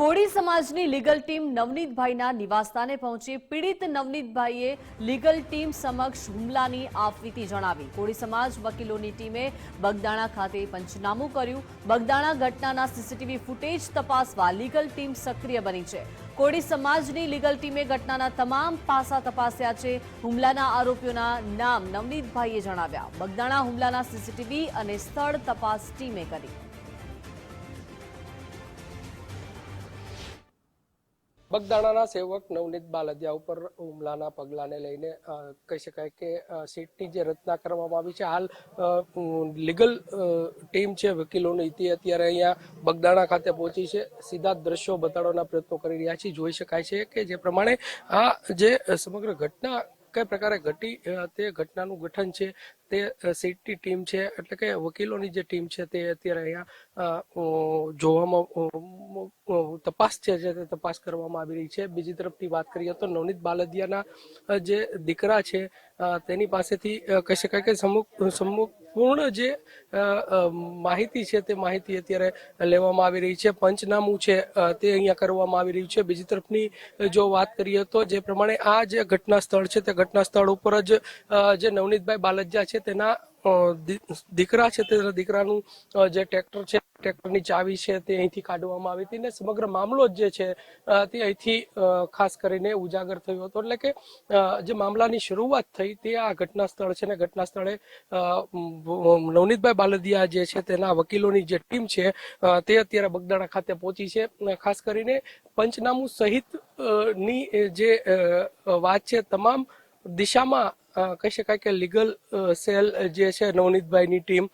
કોળી સમાજની legal team નવનીતભાઈના નિવાસસ્થાને પહોંચી પીડિત નવનીતભાઈએ લીગલ ટીમ સમક્ષ હુમલાની આપવીતી જણાવી. કોળી સમાજ વકીલોની ટીમે બગદાણા ખાતે પંચનામું કર્યું. બગદાણા ઘટનાના સીસીટીવી ફૂટેજ તપાસવા લીગલ ટીમ સક્રિય બની છે. કોળી સમાજની લીગલ ટીમે ઘટનાના તમામ પાસા તપાસ્યા છે. હુમલાના આરોપીઓના નામ નવનીતભાઈએ જણાવ્યા. બગદાણા હુમલાના સીસીટીવી અને સ્થળ તપાસ ટીમે કરી. બગદાણાના સેવક નવનીત બાલદિયા ઉપર હુમલાના પગલાને લઈને કહી શકાય કે સીટની જે રચના કરવામાં આવી છે, હાલ લીગલ ટીમ છે, વકીલોની તે અત્યારે અહીંયા બગદાણા ખાતે પહોંચી છે. સીધા દ્રશ્યો બતાડવાના પ્રયત્નો કરી રહ્યા છે. જોઈ શકાય છે કે જે પ્રમાણે આ જે સમગ્ર ઘટના કઈ પ્રકારે ઘટી તે ઘટનાનું ગઠન છે, તે સીટની ટીમ છે, એટલે કે વકીલોની જે ટીમ છે તે અત્યારે અહીંયા જોવામાં તપાસ છે, જે તે તપાસ કરવામાં આવી રહી છે. બીજી તરફથી વાત કરીએ તો નવનીત બાલદિયાના જે દીકરા છે તેની પાસેથી કહી શકાય કે સમુખ સંપૂર્ણ જે માહિતી છે તે માહિતી અત્યારે લેવામાં આવી રહી છે. પંચનામું છે તે અહીંયા કરવામાં આવી રહ્યું છે. બીજી તરફની જો વાત કરીએ તો જે પ્રમાણે આ જે ઘટના સ્થળ છે તે ઘટના સ્થળ ઉપર જ જે નવનીતભાઈ બાલજ્જા છે તેના દીકરા છે તેના દીકરાનું જે ટ્રેક્ટર છે ટ્રેક્ટરની ચાવી છે તે અહીંથી કાઢવામાં આવી હતી ને સમગ્ર મામલો જે છે તે અહીંથી ખાસ કરીને ઉજાગર થયો હતો. એટલે કે જે મામલાની શરૂઆત થઈ તે આ ઘટના સ્થળ છે ને ઘટના સ્થળે નવનીતભાઈ બાલદિયા જે છે તેના વકીલોની જે ટીમ છે તે અત્યારે બગદાણા ખાતે પહોંચી છે. ખાસ કરીને પંચનામું સહિતની જે વાત છે, તમામ દિશામાં કહી શકાય કે લીગલ સેલ જે છે નવનીતભાઈની ટીમ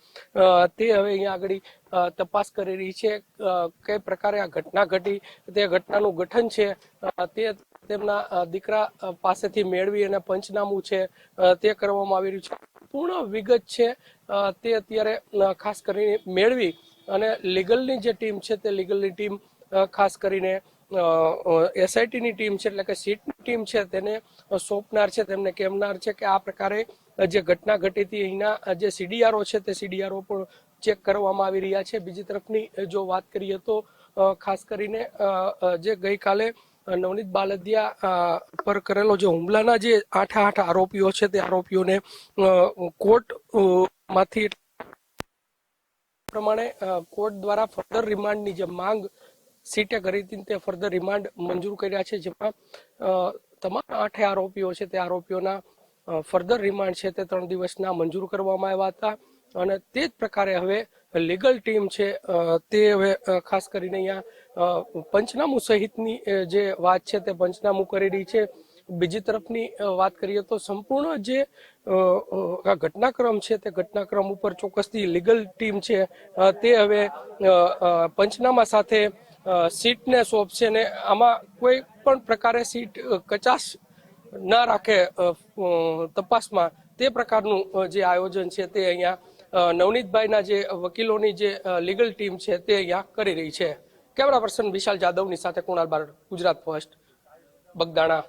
તે હવે અહીંયા આગળ તપાસ કરી રહી છે કઈ પ્રકારે આ ઘટના ઘટી, તે ઘટનાનું ગઠન છે તે તેમના દીકરા પાસેથી મેળવી અને પંચનામું છે તે કરવામાં આવી રહ્યું છે. પૂર્ણ વિગત છે તે અત્યારે ખાસ કરીને મેળવી અને લીગલની જે ટીમ છે તે લીગલની ટીમ ખાસ કરીને એસઆઈટીની ટીમ છે, એટલે કે સીટની ટીમ છે, તેને સોંપનાર છે, તેમને કહેનાર છે કે આ પ્રકારે જે ઘટના ઘટી હતી, અહીંના જે સીડીઆરઓ છે, તે સીડીઆરઓ પણ ચેક કરવામાં આવી રહ્યા છે. બીજી તરફની જો વાત કરીએ તો ખાસ કરીને જે ગઈકાલે નવનીત બાલદિયા પર કરેલો જે હુમલાના જે આઠ આઠ આરોપીઓ છે, તે આરોપીઓને કોર્ટમાંથી પ્રમાણે કોર્ટ દ્વારા ફર્ધર રિમાન્ડની જે માંગ સીટે કરી હતી તે ફર્ધર રિમાન્ડ મંજૂર કર્યા છે, જેમાં તમામ આઠે આરોપીઓ છે, તે આરોપીઓના ફર્ધર રિમાન્ડ છે, તે ત્રણ દિવસના મંજૂર કરવામાં આવ્યા હતા. અને તે જ પ્રકારે હવે લીગલ ટીમ છે તે હવે ખાસ કરીને અહીંયા પંચનામું સહિતની જે વાત છે, તે પંચનામું કરી રહી છે. બીજી તરફની વાત કરીએ તો સંપૂર્ણ જે ઘટનાક્રમ છે, તે ઘટનાક્રમ ઉપર ચોક્કસથી લીગલ ટીમ છે. તે હવે પંચનામા સાથે સીટને સોંપશે ને આમાં કોઈ પણ પ્રકારે સીટ કચાશ ના રાખે તપાસમાં તે પ્રકારનું જે આયોજન છે તે અહીંયા નવનીતભાઈના જે વકીલોની જે લીગલ ટીમ છે તે અહીંયા કરી રહી છે. કેમેરા પર્સન વિશાલ જાદવની સાથે કુણાલ બાર ગુજરાત ફર્સ્ટ બગદાણા.